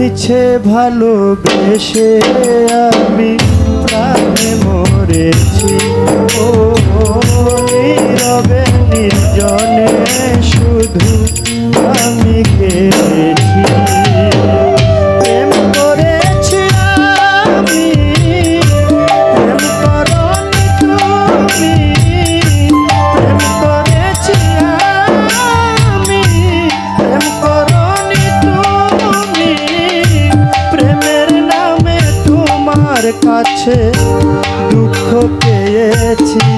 দিছে ভালোবেসে আমি প্রাণে মরেছি। ও নীরবে নির্জনে শুধু আমি কেড়ে আছে দুঃখ পেয়েছি।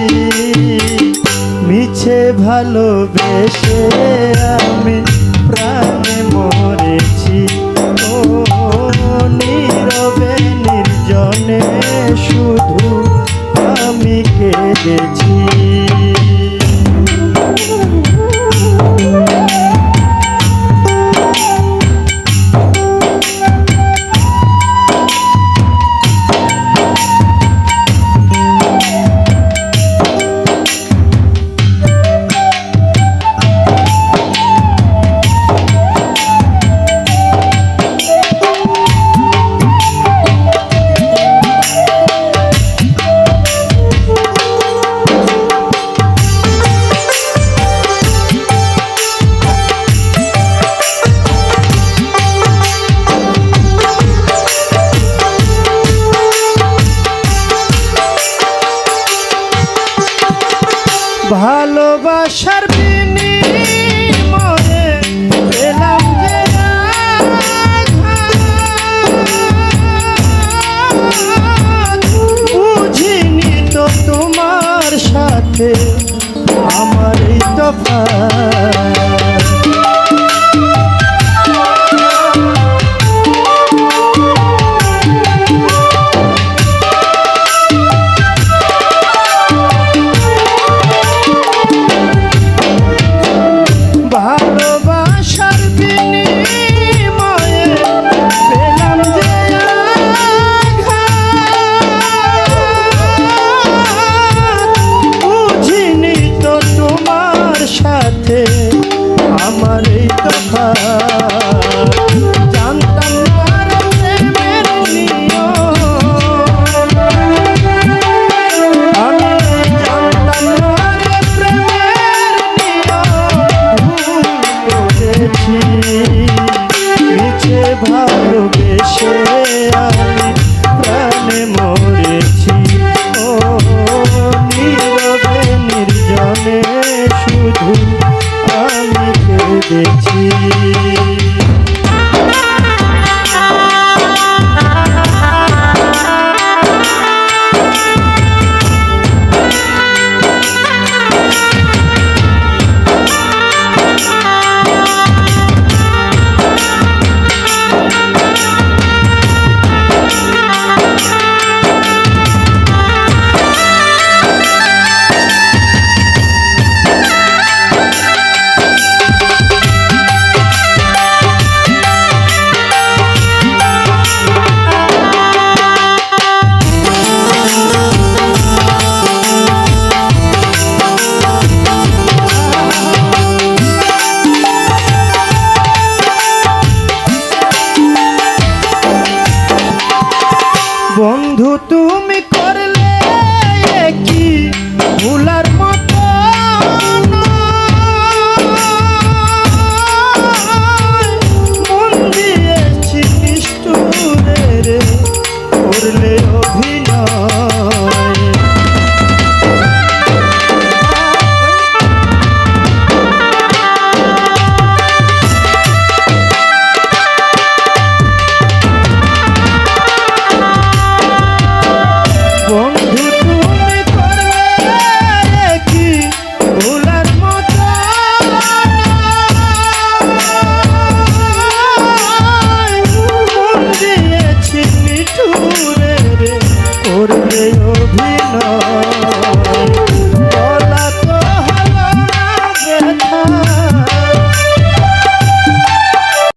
মিছে ভালোবেসে আমি প্রাণে মরে ভালোবাসার বিনি ভালোবেসে আমি প্রাণে মরেছি। ও নীরবে নির্জনে শুধু আমি কেঁদেছি জন্য